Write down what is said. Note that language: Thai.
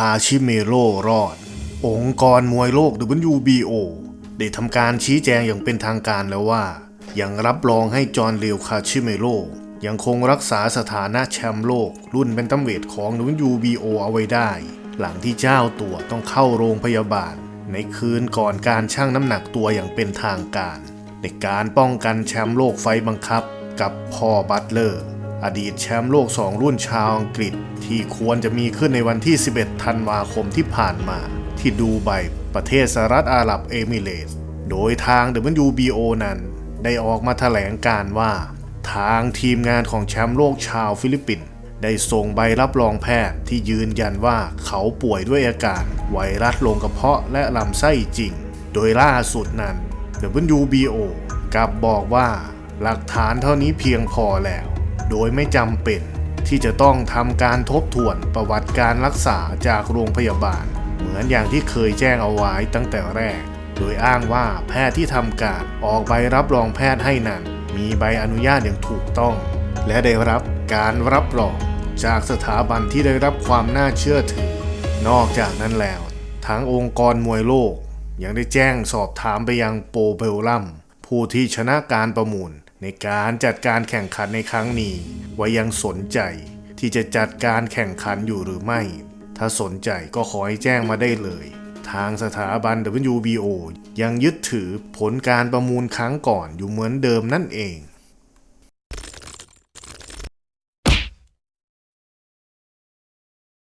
คาชิเมโรรอด องค์กรมวยโลก WBO ได้ทำการชี้แจงอย่างเป็นทางการแล้วว่า ยังรับรองให้จอห์นเลียวคาชิเมโรยังคงรักษาสถานะแชมป์โลก รุ่นเป็นตัมเวทของ WBO เอาไว้ได้ หลังที่เจ้าตัวต้องเข้าโรงพยาบาล ในคืนก่อนการชั่งน้ำหนักตัวอย่างเป็นทางการ ในการป้องกันแชมป์โลกไฟบังคับกับพอบัตเลอร์ อดีตแชมป์โลก 2 รุ่นชาวอังกฤษ ที่ควรจะมีขึ้นในวันที่ 11 ธันวาคมที่ผ่านมา ที่ดูไบประเทศสหรัฐอาหรับเอมิเรตส์โดยทาง WBO นั้น ได้ออกมาแถลงการว่า ทางทีมงานของแชมป์โลกชาวฟิลิปปินส์ได้ส่งใบรับรองแพทย์ที่ยืนยันว่าเขาป่วยด้วยอาการ ไวรัสลงกระเพาะและลำไส้จริง โดยล่าสุดนั้น WBO กลับบอกว่า หลักฐานเท่านี้เพียงพอแล้ว โดยไม่จำเป็น ที่จะต้องทำการทบทวนประวัติการรักษาจากโรงพยาบาล เหมือนอย่างที่เคยแจ้งเอาไว้ตั้งแต่แรก โดยอ้างว่าแพทย์ที่ทำการออกใบรับรองแพทย์ให้นั้น มีใบอนุญาตอย่างถูกต้อง และได้รับการรับรองจากสถาบันที่ได้รับความน่าเชื่อถือ นอกจากนั้นแล้วทางองค์กรมวยโลก ยังได้แจ้งสอบถามไปยังโปเบลลัมผู้ที่ชนะการประมูล ในการจัดการแข่งขันในครั้งนี้ว่ายังสนใจที่จะจัดการแข่งขันอยู่หรือไม่ ถ้าสนใจก็ขอให้แจ้งมาได้เลย ทางสถาบัน WBO ยังยึดถือผลการประมูลครั้งก่อนอยู่เหมือนเดิมนั่นเอง